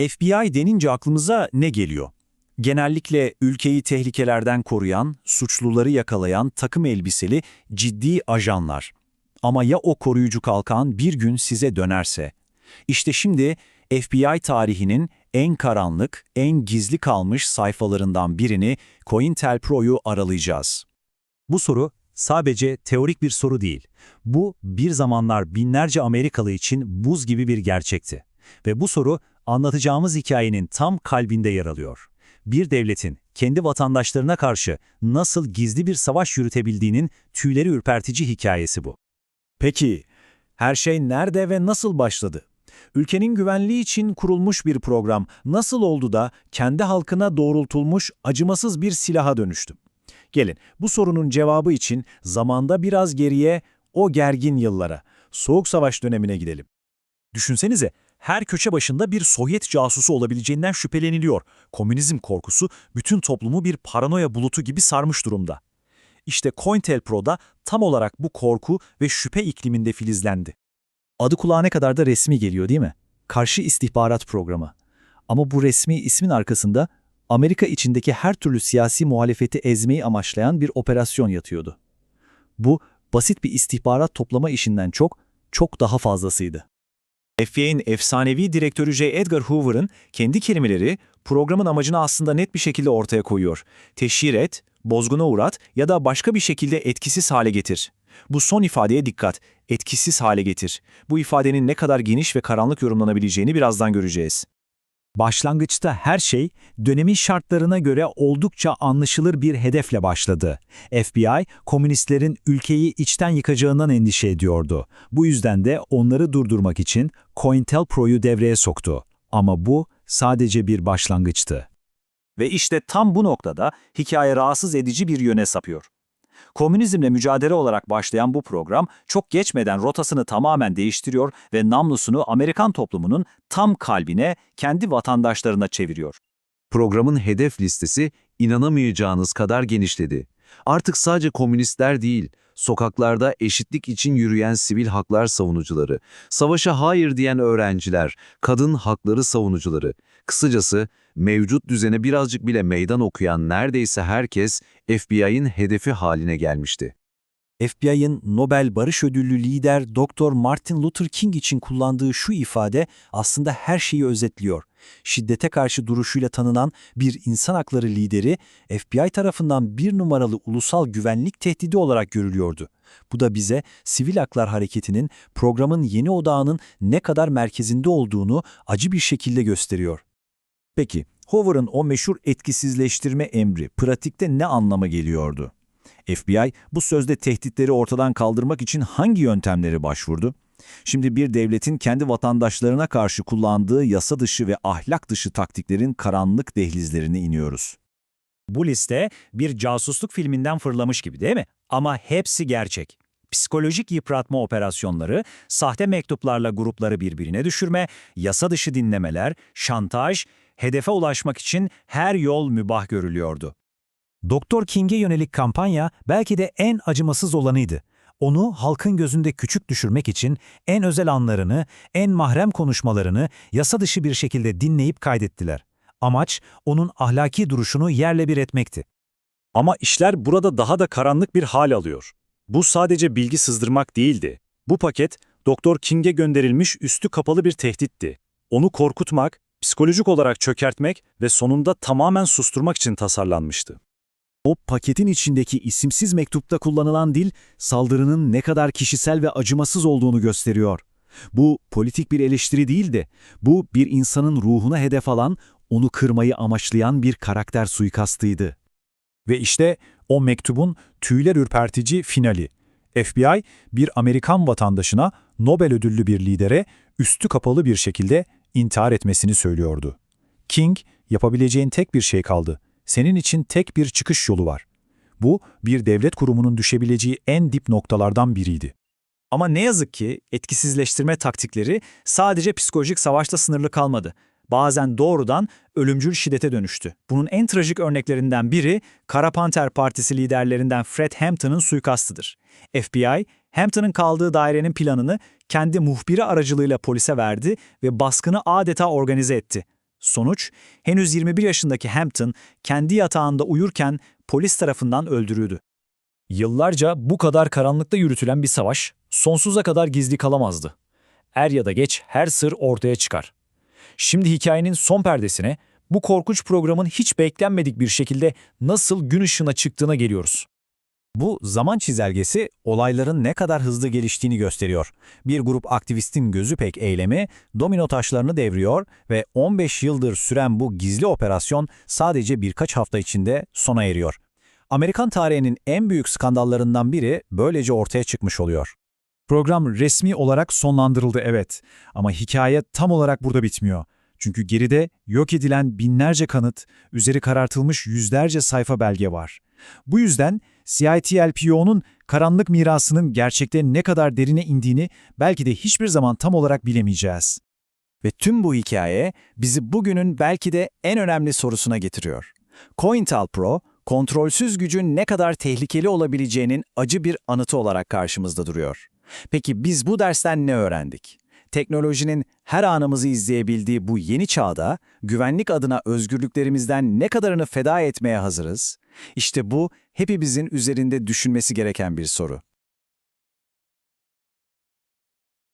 FBI denince aklımıza ne geliyor? Genellikle ülkeyi tehlikelerden koruyan, suçluları yakalayan takım elbiseli ciddi ajanlar. Ama ya o koruyucu kalkan bir gün size dönerse? İşte şimdi FBI tarihinin en karanlık, en gizli kalmış sayfalarından birini COINTELPRO'yu aralayacağız. Bu soru sadece teorik bir soru değil. Bu bir zamanlar binlerce Amerikalı için buz gibi bir gerçekti. Ve bu soru anlatacağımız hikayenin tam kalbinde yer alıyor. Bir devletin kendi vatandaşlarına karşı nasıl gizli bir savaş yürütebildiğinin tüyleri ürpertici hikayesi bu. Peki, her şey nerede ve nasıl başladı? Ülkenin güvenliği için kurulmuş bir program nasıl oldu da kendi halkına doğrultulmuş acımasız bir silaha dönüştü? Gelin, bu sorunun cevabı için zamanda biraz geriye, o gergin yıllara, Soğuk Savaş dönemine gidelim. Düşünsenize, her köşe başında bir Sovyet casusu olabileceğinden şüpheleniliyor. Komünizm korkusu bütün toplumu bir paranoya bulutu gibi sarmış durumda. İşte COINTELPRO'da tam olarak bu korku ve şüphe ikliminde filizlendi. Adı kulağa ne kadar da resmi geliyor değil mi? Karşı istihbarat programı. Ama bu resmi ismin arkasında Amerika içindeki her türlü siyasi muhalefeti ezmeyi amaçlayan bir operasyon yatıyordu. Bu basit bir istihbarat toplama işinden çok, çok daha fazlasıydı. FBI'nin efsanevi direktörü J. Edgar Hoover'ın kendi kelimeleri programın amacını aslında net bir şekilde ortaya koyuyor. Teşhir et, bozguna uğrat ya da başka bir şekilde etkisiz hale getir. Bu son ifadeye dikkat, etkisiz hale getir. Bu ifadenin ne kadar geniş ve karanlık yorumlanabileceğini birazdan göreceğiz. Başlangıçta her şey dönemin şartlarına göre oldukça anlaşılır bir hedefle başladı. FBI, komünistlerin ülkeyi içten yıkacağından endişe ediyordu. Bu yüzden de onları durdurmak için COINTELPRO'yu devreye soktu. Ama bu sadece bir başlangıçtı. Ve işte tam bu noktada hikaye rahatsız edici bir yöne sapıyor. Komünizmle mücadele olarak başlayan bu program çok geçmeden rotasını tamamen değiştiriyor ve namlusunu Amerikan toplumunun tam kalbine, kendi vatandaşlarına çeviriyor. Programın hedef listesi inanamayacağınız kadar genişledi. Artık sadece komünistler değil, sokaklarda eşitlik için yürüyen sivil haklar savunucuları, savaşa hayır diyen öğrenciler, kadın hakları savunucuları, kısacası mevcut düzene birazcık bile meydan okuyan neredeyse herkes FBI'ın hedefi haline gelmişti. FBI'ın Nobel Barış Ödüllü lider Dr. Martin Luther King için kullandığı şu ifade aslında her şeyi özetliyor. Şiddete karşı duruşuyla tanınan bir insan hakları lideri FBI tarafından bir numaralı ulusal güvenlik tehdidi olarak görülüyordu. Bu da bize sivil haklar hareketinin programın yeni odağının ne kadar merkezinde olduğunu acı bir şekilde gösteriyor. Peki, Hoover'ın o meşhur etkisizleştirme emri pratikte ne anlama geliyordu? FBI bu sözde tehditleri ortadan kaldırmak için hangi yöntemleri başvurdu? Şimdi bir devletin kendi vatandaşlarına karşı kullandığı yasa dışı ve ahlak dışı taktiklerin karanlık dehlizlerine iniyoruz. Bu liste bir casusluk filminden fırlamış gibi değil mi? Ama hepsi gerçek. Psikolojik yıpratma operasyonları, sahte mektuplarla grupları birbirine düşürme, yasa dışı dinlemeler, şantaj, hedefe ulaşmak için her yol mübah görülüyordu. Doktor King'e yönelik kampanya belki de en acımasız olanıydı. Onu halkın gözünde küçük düşürmek için en özel anlarını, en mahrem konuşmalarını yasa dışı bir şekilde dinleyip kaydettiler. Amaç onun ahlaki duruşunu yerle bir etmekti. Ama işler burada daha da karanlık bir hal alıyor. Bu sadece bilgi sızdırmak değildi. Bu paket Doktor King'e gönderilmiş üstü kapalı bir tehditti. Onu korkutmak, psikolojik olarak çökertmek ve sonunda tamamen susturmak için tasarlanmıştı. O paketin içindeki isimsiz mektupta kullanılan dil, saldırının ne kadar kişisel ve acımasız olduğunu gösteriyor. Bu politik bir eleştiri değildi. Bu bir insanın ruhuna hedef alan, onu kırmayı amaçlayan bir karakter suikastıydı. Ve işte o mektubun tüyler ürpertici finali. FBI, bir Amerikan vatandaşına Nobel ödüllü bir lidere üstü kapalı bir şekilde intihar etmesini söylüyordu. King, yapabileceğin tek bir şey kaldı. Senin için tek bir çıkış yolu var. Bu, bir devlet kurumunun düşebileceği en dip noktalardan biriydi. Ama ne yazık ki etkisizleştirme taktikleri sadece psikolojik savaşta sınırlı kalmadı. Bazen doğrudan ölümcül şiddete dönüştü. Bunun en trajik örneklerinden biri Kara Panter Partisi liderlerinden Fred Hampton'ın suikastıdır. FBI, Hampton'ın kaldığı dairenin planını kendi muhbiri aracılığıyla polise verdi ve baskını adeta organize etti. Sonuç, henüz 21 yaşındaki Hampton kendi yatağında uyurken polis tarafından öldürüldü. Yıllarca bu kadar karanlıkta yürütülen bir savaş sonsuza kadar gizli kalamazdı. Er ya da geç her sır ortaya çıkar. Şimdi hikayenin son perdesine bu korkunç programın hiç beklenmedik bir şekilde nasıl gün ışığına çıktığına geliyoruz. Bu zaman çizelgesi olayların ne kadar hızlı geliştiğini gösteriyor. Bir grup aktivistin gözü pek eylemi domino taşlarını devriyor ve 15 yıldır süren bu gizli operasyon sadece birkaç hafta içinde sona eriyor. Amerikan tarihinin en büyük skandallarından biri böylece ortaya çıkmış oluyor. Program resmi olarak sonlandırıldı evet ama hikaye tam olarak burada bitmiyor. Çünkü geride yok edilen binlerce kanıt, üzeri karartılmış yüzlerce sayfa belge var. Bu yüzden CITLPO'nun karanlık mirasının gerçekte ne kadar derine indiğini belki de hiçbir zaman tam olarak bilemeyeceğiz. Ve tüm bu hikaye bizi bugünün belki de en önemli sorusuna getiriyor. COINTELPRO, kontrolsüz gücün ne kadar tehlikeli olabileceğinin acı bir anıtı olarak karşımızda duruyor. Peki biz bu dersten ne öğrendik? Teknolojinin her anımızı izleyebildiği bu yeni çağda güvenlik adına özgürlüklerimizden ne kadarını feda etmeye hazırız? İşte bu hepimizin üzerinde düşünmesi gereken bir soru.